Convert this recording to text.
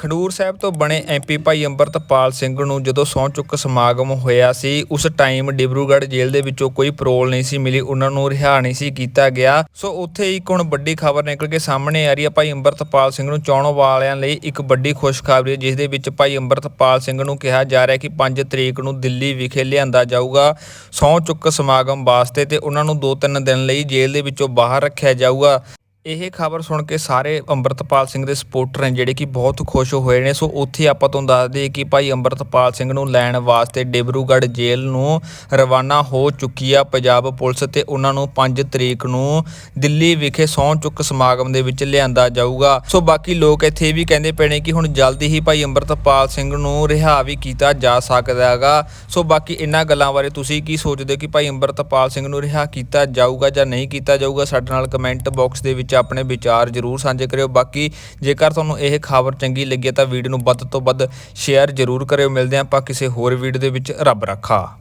ਖਡੂਰ ਸਾਹਿਬ ਤੋਂ ਬਣੇ ਐਮਪੀ ਭਾਈ ਅੰਮ੍ਰਿਤਪਾਲ ਸਿੰਘ ਨੂੰ ਜਦੋਂ ਸਹੁੰ ਚੁੱਕ ਸਮਾਗਮ ਹੋਇਆ ਸੀ, ਉਸ ਟਾਈਮ ਡਿਬਰੂਗੜ੍ਹ ਜੇਲ੍ਹ ਦੇ ਵਿੱਚੋਂ ਕੋਈ ਪਰੋਲ ਨਹੀਂ ਸੀ ਮਿਲੀ, ਉਹਨਾਂ ਨੂੰ ਰਿਹਾ ਨਹੀਂ ਸੀ ਕੀਤਾ ਗਿਆ। ਸੋ ਉੱਥੇ ਹੀ ਇੱਕ ਹੁਣ ਵੱਡੀ ਖਬਰ ਨਿਕਲ ਕੇ ਸਾਹਮਣੇ ਆ ਰਹੀ ਹੈ। ਭਾਈ ਅੰਮ੍ਰਿਤਪਾਲ ਸਿੰਘ ਨੂੰ ਚੋਣ ਵਾਲਿਆਂ ਲਈ ਇੱਕ ਵੱਡੀ ਖੁਸ਼ਖਬਰੀ ਹੈ, ਜਿਸ ਦੇ ਵਿੱਚ ਭਾਈ ਅੰਮ੍ਰਿਤਪਾਲ ਸਿੰਘ ਨੂੰ ਕਿਹਾ ਜਾ ਰਿਹਾ ਕਿ 5 ਤਰੀਕ ਨੂੰ ਦਿੱਲੀ ਵਿਖੇ ਲਿਆਂਦਾ ਜਾਊਗਾ ਸਹੁੰ ਚੁੱਕ ਸਮਾਗਮ ਵਾਸਤੇ ਤੇ ਉਹਨਾਂ ਨੂੰ 2-3 ਦਿਨ ਲਈ ਜੇਲ੍ਹ ਦੇ ਵਿੱਚੋਂ ਬਾਹਰ ਰੱਖਿਆ ਜਾਊਗਾ। ਇਹ ਖਬਰ ਸੁਣ ਕੇ ਸਾਰੇ ਅੰਮ੍ਰਿਤਪਾਲ ਸਿੰਘ ਦੇ ਸਪੋਰਟਰ ਨੇ ਜਿਹੜੇ ਕਿ ਬਹੁਤ ਖੁਸ਼ ਹੋਏ ਨੇ। ਸੋ ਉੱਥੇ ਆਪਾਂ ਤੁਹਾਨੂੰ ਦੱਸ ਦਈਏ ਕਿ ਭਾਈ ਅੰਮ੍ਰਿਤਪਾਲ ਸਿੰਘ ਨੂੰ ਲੈਣ ਵਾਸਤੇ ਡਿਬਰੂਗੜ੍ਹ ਜੇਲ੍ਹ ਨੂੰ ਰਵਾਨਾ ਹੋ ਚੁੱਕੀ ਆ ਪੰਜਾਬ ਪੁਲਿਸ ਤੇ ਉਹਨਾਂ ਨੂੰ 5 ਤਰੀਕ ਨੂੰ ਦਿੱਲੀ ਵਿਖੇ ਸਹੁੰ ਚੁੱਕ ਸਮਾਗਮ ਦੇ ਵਿੱਚ ਲਿਆਂਦਾ ਜਾਊਗਾ। ਸੋ ਬਾਕੀ ਲੋਕ ਇੱਥੇ ਇਹ ਵੀ ਕਹਿੰਦੇ ਪਏ ਨੇ ਕਿ ਹੁਣ ਜਲਦੀ ਹੀ ਭਾਈ ਅੰਮ੍ਰਿਤਪਾਲ ਸਿੰਘ ਨੂੰ ਰਿਹਾ ਵੀ ਕੀਤਾ ਜਾ ਸਕਦਾ ਹੈਗਾ। ਸੋ ਬਾਕੀ ਇਹਨਾਂ ਗੱਲਾਂ ਬਾਰੇ ਤੁਸੀਂ ਕੀ ਸੋਚਦੇ ਹੋ ਕਿ ਭਾਈ ਅੰਮ੍ਰਿਤਪਾਲ ਸਿੰਘ ਨੂੰ ਰਿਹਾ ਕੀਤਾ ਜਾਊਗਾ ਜਾਂ ਨਹੀਂ ਕੀਤਾ ਜਾਊਗਾ? ਸਾਡੇ ਨਾਲ ਕਮੈਂਟ ਬਾਕਸ ਦੇ ਵਿੱਚ ਆਪਣੇ ਵਿਚਾਰ ਜ਼ਰੂਰ ਸਾਂਝੇ ਕਰਿਓ। ਬਾਕੀ ਜੇਕਰ ਤੁਹਾਨੂੰ ਇਹ ਖਬਰ ਚੰਗੀ ਲੱਗੀ ਹੈ ਤਾਂ ਵੀਡੀਓ ਨੂੰ ਵੱਧ ਤੋਂ ਵੱਧ ਸ਼ੇਅਰ ਜ਼ਰੂਰ ਕਰਿਓ। ਮਿਲਦੇ ਹਾਂ ਆਪਾਂ ਕਿਸੇ ਹੋਰ ਵੀਡੀਓ ਦੇ ਵਿੱਚ। ਰੱਬ ਰੱਖਾ।